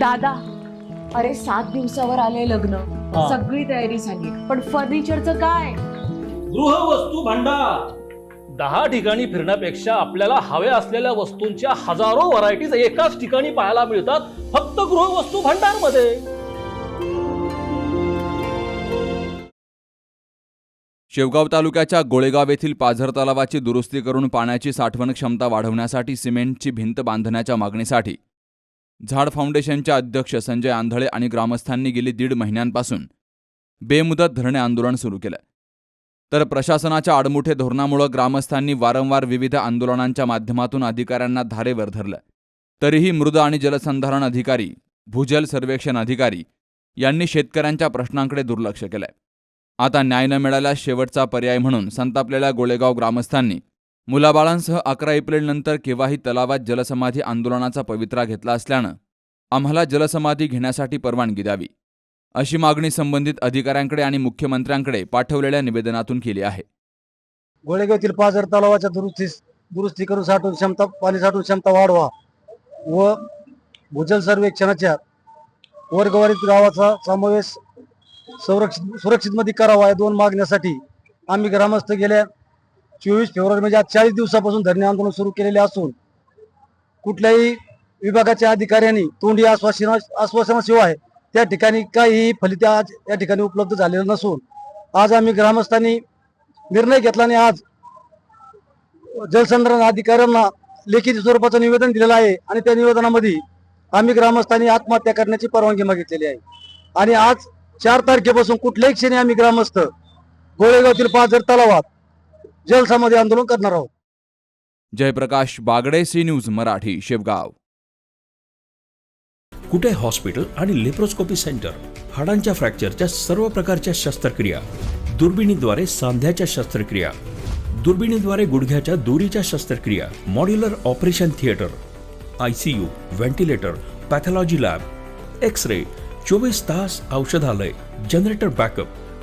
दादा अरे सात दिवसावर आले लग्न. हा. सगळी तयारी झाली. पण फर्निचरचं काय? गृहवस्तू भांडार. दहा ठिकाणी फिरण्यापेक्षा आपल्याला हव्या असलेल्या वस्तूंच्या हजारो व्हरायटीज एकाच ठिकाणी पाहायला मिळतात फक्त गृहवस्तू भांडारमध्ये शेवगाव तालुक्याच्या गोळेगाव येथील पाझर तलावाची दुरुस्ती करून पाण्याची साठवण क्षमता वाढवण्यासाठी सिमेंटची भिंत बांधण्याच्या मागणीसाठी झाड फाउंडेशनच्या अध्यक्ष संजय आंधळे आणि ग्रामस्थांनी गेली दीड महिन्यांपासून बेमुदत धरणे आंदोलन सुरू केलं. तर प्रशासनाच्या आडमुठे धोरणामुळे ग्रामस्थांनी वारंवार विविध आंदोलनांच्या माध्यमातून अधिकाऱ्यांना धारेवर धरलं. तरीही मृद आणि जलसंधारण अधिकारी भूजल सर्वेक्षण अधिकारी यांनी शेतकऱ्यांच्या प्रश्नांकडे दुर्लक्ष केलंय. आता न्याय न मिळाल्यास शेवटचा पर्याय म्हणून संतापलेल्या गोळेगाव ग्रामस्थांनी मुलाबाळांसह अकरा एप्रिलनंतर केव्हाही तलावात जलसमाधी आंदोलनाचा पवित्रा घेतला असल्यानं आम्हाला जलसमाधी घेण्यासाठी परवानगी द्यावी अशी मागणी संबंधित अधिकाऱ्यांकडे आणि मुख्यमंत्र्यांकडे पाठवलेल्या निवेदनातून केली आहे. गोळेगावतील पाझर तलावाच्या दुरुस्तीस दुरुस्ती करून साठवून क्षमता पाणी साठवून क्षमता वाढवा व भूजल सर्वेक्षणाच्या वर्गवारीत गावाचा समावेश संरक्षित सुरक्षितमध्ये करावा या दोन मागण्यासाठी आम्ही ग्रामस्थ गेल्या चोवीस फेब्रुवारी म्हणजे आज चाळीस दिवसापासून धरणे आंदोलन सुरू केलेले असून कुठल्याही विभागाच्या अधिकाऱ्यांनी तोंडी आश्वासन आश्वासनाशिवाय त्या ठिकाणी काहीही फलित आज या ठिकाणी उपलब्ध झालेलं नसून आज आम्ही ग्रामस्थांनी निर्णय घेतला आणि आज जलसंधारण अधिकाऱ्यांना लेखी स्वरूपाचं निवेदन दिलेलं आहे आणि त्या निवेदनामध्ये आम्ही ग्रामस्थांनी आत्महत्या करण्याची परवानगी मागितलेली आहे. आणि आज चार तारखेपासून कुठल्याही क्षणी आम्ही ग्रामस्थ गोळेगावतील पाचर तलावात जलसमाधी आंदोलन करणार आहोत. Jayprakash Bagde C news Marathi Shevgaon. Kute hospital आणि लेप्रोस्कोपी सेंटर? हाडांच्या फ्रॅक्चरच्या सर्व प्रकारच्या शस्त्रक्रिया. दुर्बिणीद्वारे सांध्याच्या शस्त्रक्रिया. दुर्बिणीद्वारे गुडघ्याच्या दोरीच्या शस्त्रक्रिया. Modular operation theatre. I C U ventilator pathology lab. X ray चोवीस तास औषधालय. Generator backup.